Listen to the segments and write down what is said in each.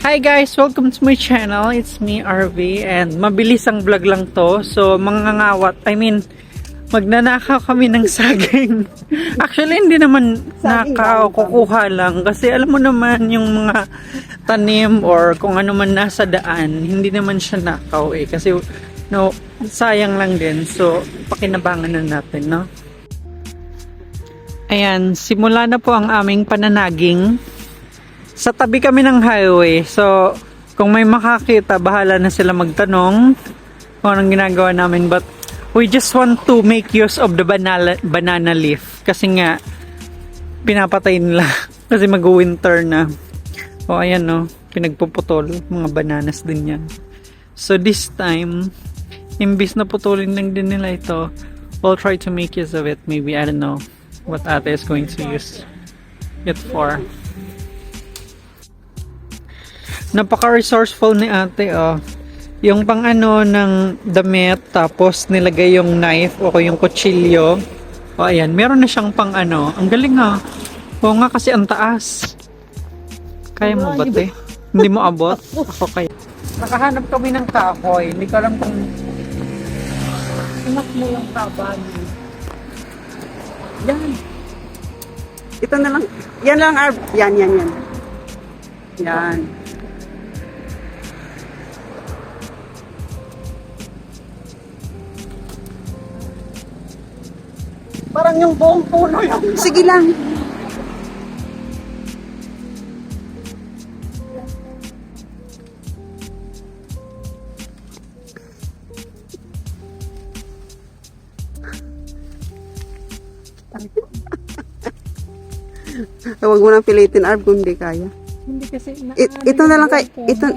Hi guys! Welcome to my channel. It's me, RV, and mabilis ang vlog lang to. So, mga ngawat, I mean, magnanakaw kami ng saging. Actually, hindi naman Saging nakaw, lang. kukuha lang. Kasi alam mo naman yung mga tanim or kung ano man nasa daan, hindi naman siya nakaw eh. Kasi, no, sayang lang din. So, pakinabangan na natin, no? Ayan, simula na po ang aming pananaging sa tabi kami ng highway. So, kung may makakita, bahala na sila magtanong kung anong ginagawa namin. But, we just want to make use of the banana, banana leaf. Kasi nga, pinapatay nila. Kasi mag-winter na. O, ayan no, pinagpuputol. Mga bananas din yan. So, this time, imbis na putulin lang din nila ito, we'll try to make use of it. Maybe, I don't know, what ate is going to use it for. Napaka-resourceful ni ate, oh. Yung pang ano ng damit, tapos nilagay yung knife o yung kutsilyo. O ayan, meron na siyang pang ano. Ang galing ah. Oo nga kasi ang taas. Kaya mo ba, te? Hindi mo abot? Ako kaya. Nakahanap kami ng kahoy. Hindi ko alam kung... Anak mo yung kaban. Yan. Ito na lang. Yan lang, Arb. Yan, yan, yan. Yan. Parang yung buong puno yung... Sige lang. Huwag mo nang pilitin, Arb, kung hindi kaya. Hindi kasi... It, ito na lang kay... Ito...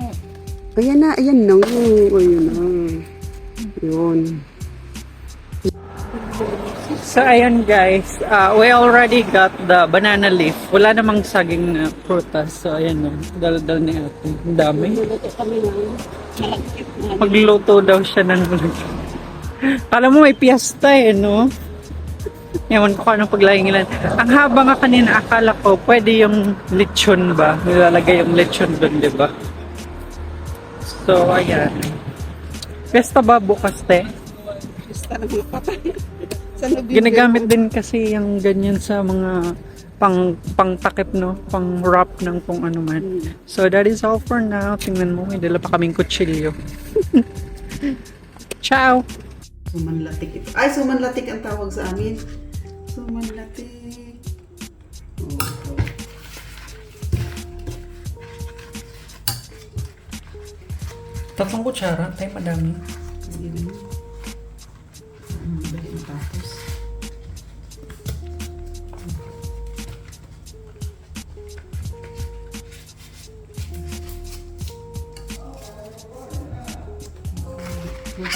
Ayan na, ayan na. Ayan na. Yun. So ayun guys, uh, we already got the banana leaf. Wala namang saging na prutas. So ayan no, dal-dal ni ate. Ang dami. Magluto daw siya ng Kala mo may piyesta eh, no? Ewan ko anong paglagay nila. Ang haba nga kanina, akala ko pwede yung lechon ba? Nilalagay yung lechon doon, di ba? So, ayan. Pesta ba bukas, te? Basta na November. Ginagamit din kasi yung ganyan sa mga pang pang takip no, pang wrap ng kung ano man. So that is all for now. Tingnan mo, may dala pa kaming kutsilyo. Ciao. Sumanlatik ito. Ay, sumanlatik ang tawag sa amin. Sumanlatik. Oh. Tatlong kutsara, tayo madami. Ayun. Ang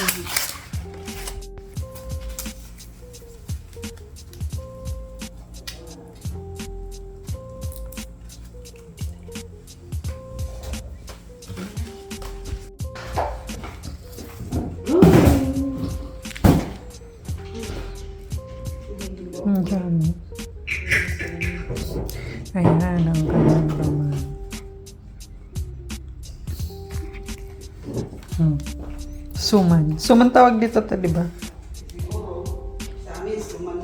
dami. Ayan, ang kanyang laman. Hmm. Suman. Suman tawag dito to, di ba? Siguro, sa amin, suman